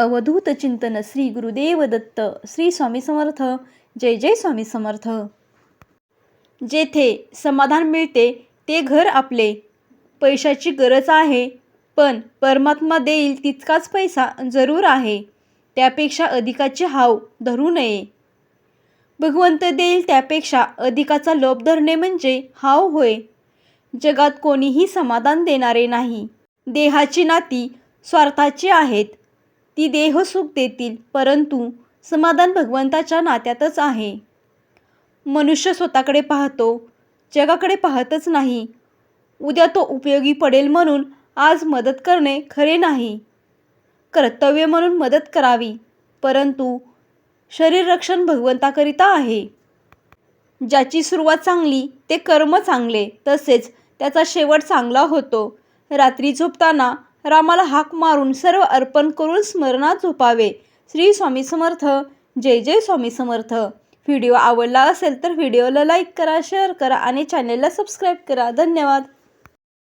अवधूत चिंतन श्री गुरुदेव दत्त श्री स्वामी समर्थ. जय जय स्वामी समर्थ. जेथे समाधान मिळते ते घर आपले. पैशाची गरज आहे पण परमात्मा देईल तितकाच पैसा जरूर आहे. त्यापेक्षा अधिकाची हाव धरू नये. भगवंत देईल त्यापेक्षा अधिकाचा लोभ धरणे म्हणजे हाव होय. जगात कोणीही समाधान देणारे नाही. देहाची नाती स्वार्थाची आहेत. ती देहसुख देतील परंतु समाधान भगवंताच्या नात्यातच आहे. मनुष्य स्वतःकडे पाहतो जगाकडे पाहतच नाही. उद्या तो उपयोगी पडेल म्हणून आज मदत करणे खरे नाही. कर्तव्य म्हणून मदत करावी परंतु शरीररक्षण भगवंताकरिता आहे. ज्याची सुरुवात चांगली ते कर्म चांगले तसेच त्याचा शेवट चांगला होतो. रात्री झोपताना रामाला हाक मारून सर्व अर्पण करून स्मरणात झोपावे. श्री स्वामी समर्थ. जय जय स्वामी समर्थ. व्हिडिओ आवडला असेल तर व्हिडिओला लाईक करा शेअर करा आणि चॅनेलला सबस्क्राईब करा. धन्यवाद.